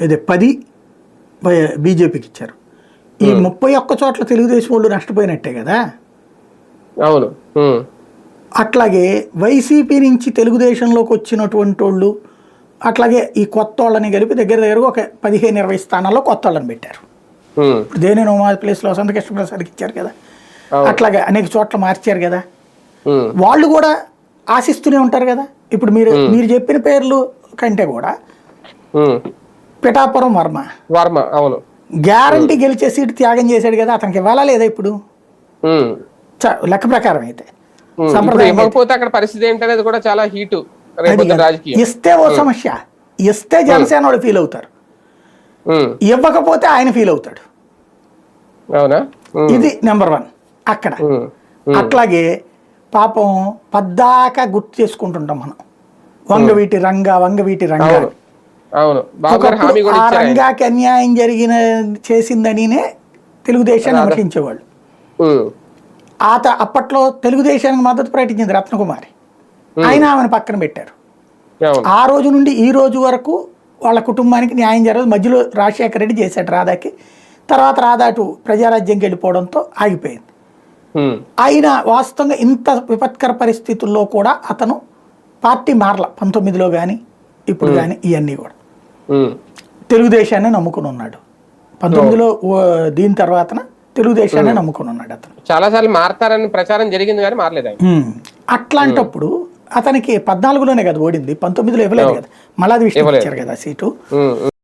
ఇది పది బీజేపీకి ఇచ్చారు. ఈ ముప్పై ఒక్క చోట్ల తెలుగుదేశం వాళ్ళు నష్టపోయినట్టే కదా? అవును. అట్లాగే వైసీపీ నుంచి తెలుగుదేశంలోకి వచ్చినటువంటి వాళ్ళు అట్లాగే ఈ కొత్త వాళ్ళని కలిపి దగ్గర దగ్గర ఒక పదిహేను ఇరవై స్థానాల్లో కొత్త వాళ్ళని పెట్టారు. ఇప్పుడు దేని ఉమా ప్లేస్లో వసంత కృష్ణప్రసాద్కి ఇచ్చారు కదా. అట్లాగే అనేక చోట్ల మార్చారు కదా? వాళ్ళు కూడా ఆశిస్తూనే ఉంటారు కదా? ఇప్పుడు మీరు మీరు చెప్పిన పేర్లు కంటే కూడా. పిఠాపురం వర్మ. వర్మ అవును. గ్యారంటీ గెలిచే సీటు త్యాగం చేశాడు కదా అతనికి ఇవ్వాలా లేదా ఇప్పుడు? లెక్క ప్రకారం అయితే. సంప్రదాయం. ఇవ్వకపోతే అక్కడ పరిస్థితి ఏంటనేది కూడా చాలా హీటు ఇస్తే ఓ సమస్య. ఇస్తే జనసేన వాళ్ళు ఫీల్ అవుతారు. ఇవ్వకపోతే ఆయన ఫీల్ అవుతాడు. అవునా? ఇది నెంబర్ వన్ అక్కడ. అట్లాగే పాపం పద్దాకా గుర్తు చేసుకుంటుంటాం మనం. వంగవీటి రంగా వంగవీటి రంగా అవును. ఆ. రంగాకి అన్యాయం జరిగిన చేసిందనినే తెలుగుదేశాన్ని విమర్శించేవాళ్ళు ఆత అప్పట్లో తెలుగుదేశానికి మద్దతు ప్రకటించింది రత్నకుమారి ఆయన ఆమెను పక్కన పెట్టారు. ఆ రోజు నుండి ఈ రోజు వరకు వాళ్ళ కుటుంబానికి న్యాయం జరగదు. మధ్యలో రాజశేఖర రెడ్డి చేశాడు రాధాకి. తర్వాత రాధా అటు ప్రజారాజ్యంకి వెళ్ళిపోవడంతో ఆగిపోయింది. ఆయన వాస్తవంగా ఇంత విపత్కర పరిస్థితుల్లో కూడా అతను పార్టీ మారల. పంతొమ్మిదిలో కానీ ఇప్పుడు కానీ ఇవన్నీ కూడా. తెలుగుదేశాన్ని నమ్ముకుని ఉన్నాడు. పంతొమ్మిదిలో దీని తర్వాతన తెలుగుదేశాన్ని నమ్ముకుని ఉన్నాడు అతను. చాలా సార్లు మారతారని ప్రచారం జరిగింది కానీ మారలేదు. అట్లాంటప్పుడు అతనికి పద్నాలుగులోనే కదా ఓడింది పంతొమ్మిదిలో ఇవ్వలేదు కదా. మళ్ళా అది విష్ణు ఇచ్చారు కదా సీటు.